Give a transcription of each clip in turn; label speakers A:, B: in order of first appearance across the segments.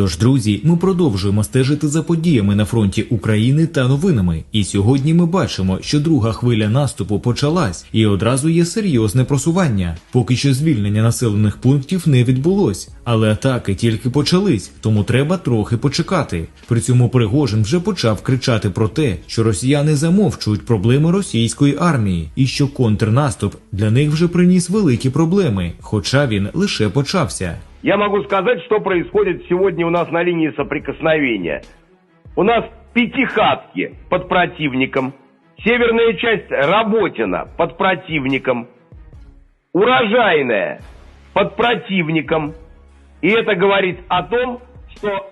A: Тож, друзі, ми продовжуємо стежити за подіями на фронті України та новинами. І сьогодні ми бачимо, що друга хвиля наступу почалась, і одразу є серйозне просування. Поки що звільнення населених пунктів не відбулось, але атаки тільки почались, тому треба трохи почекати. При цьому Пригожин вже почав кричати про те, що росіяни замовчують проблеми російської армії, і що контрнаступ для них вже приніс великі проблеми, хоча він лише почався.
B: Я могу сказать, что происходит сегодня у нас на линии соприкосновения. У нас Пятихатки под противником, северная часть Работина под противником, Урожайная под противником. И это говорит о том, что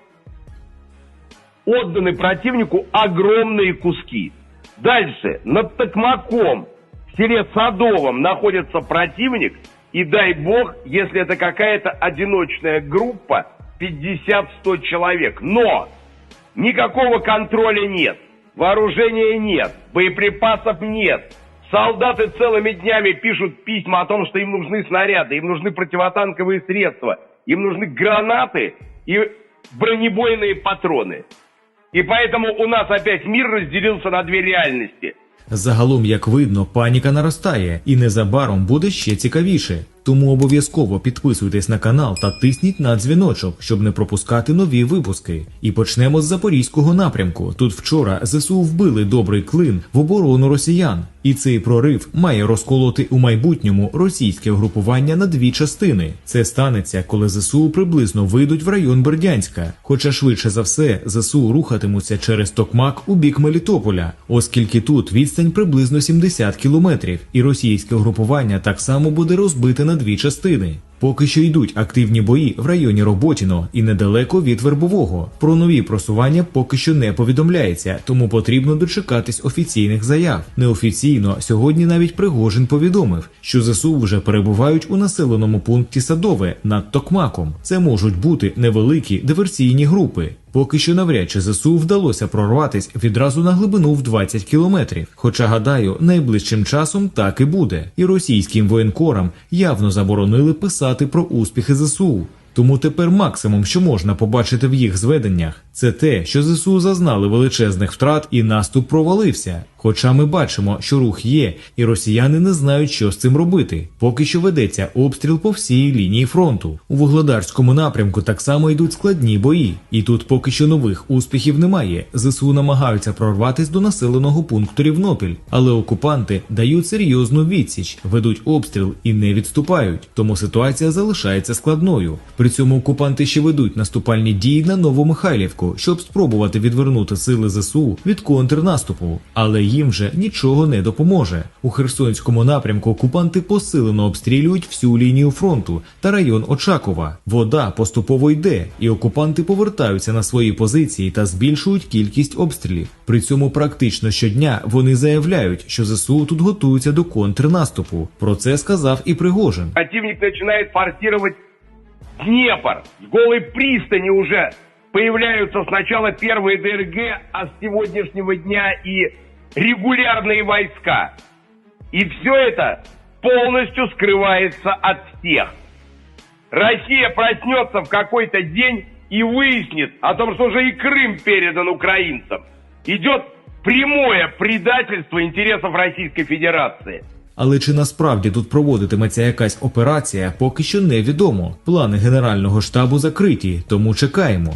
B: отданы противнику огромные куски. Дальше, над Токмаком, в селе Садовом находится противник, и дай бог, если это какая-то одиночная группа, 50-100 человек. Но никакого контроля нет, вооружения нет, боеприпасов нет. Солдаты целыми днями пишут письма о том, что им нужны снаряды, им нужны противотанковые средства, им нужны гранаты и бронебойные патроны. И поэтому у нас опять мир разделился на две реальности.
A: Загалом, як видно, паніка наростає, і незабаром буде ще цікавіше. Тому обов'язково підписуйтесь на канал та тисніть на дзвіночок, щоб не пропускати нові випуски. І почнемо з запорізького напрямку. Тут вчора ЗСУ вбили добрий клин в оборону росіян, і цей прорив має розколоти у майбутньому російське угрупування на дві частини. Це станеться, коли ЗСУ приблизно вийдуть в район Бердянська. Хоча швидше за все ЗСУ рухатимуться через Токмак у бік Мелітополя, оскільки тут відстань приблизно 70 кілометрів, і російське угрупування так само буде розбите на дві частини. Поки що йдуть активні бої в районі Роботіно і недалеко від Вербового. Про нові просування поки що не повідомляється, тому потрібно дочекатись офіційних заяв. Неофіційно сьогодні навіть Пригожин повідомив, що ЗСУ вже перебувають у населеному пункті Садове над Токмаком. Це можуть бути невеликі диверсійні групи. Поки що навряд чи ЗСУ вдалося прорватись відразу на глибину в 20 кілометрів. Хоча, гадаю, найближчим часом так і буде. І російським воєнкорам явно заборонили писати про успіхи ЗСУ. Тому тепер максимум, що можна побачити в їх зведеннях, це те, що ЗСУ зазнали величезних втрат і наступ провалився. Хоча ми бачимо, що рух є, і росіяни не знають, що з цим робити. Поки що ведеться обстріл по всій лінії фронту. У Вугледарському напрямку так само йдуть складні бої, і тут поки що нових успіхів немає. ЗСУ намагаються прорватися до населеного пункту Рівнопіль, але окупанти дають серйозну відсіч, ведуть обстріл і не відступають. Тому ситуація залишається складною. При цьому окупанти ще ведуть наступальні дії на Новомихайлівку, щоб спробувати відвернути сили ЗСУ від контрнаступу, але їм вже нічого не допоможе. У Херсонському напрямку окупанти посилено обстрілюють всю лінію фронту та район Очакова. Вода поступово йде, і окупанти повертаються на свої позиції та збільшують кількість обстрілів. При цьому практично щодня вони заявляють, що ЗСУ тут готуються до контрнаступу. Про це сказав і Пригожин.
B: Противник начинает форсировать Днепр. С голой пристани уже появляются сначала первые ДРГ, а с сегодняшнего дня и регулярные войска. И все это полностью скрывается от всех. Россия проснется в какой-то день и выяснит о том, что уже и Крым передан украинцам. Идет прямое предательство интересов Российской Федерации.
A: Але чи насправді тут проводитиметься якась операція, поки що невідомо. Плани Генерального штабу закриті, тому чекаємо.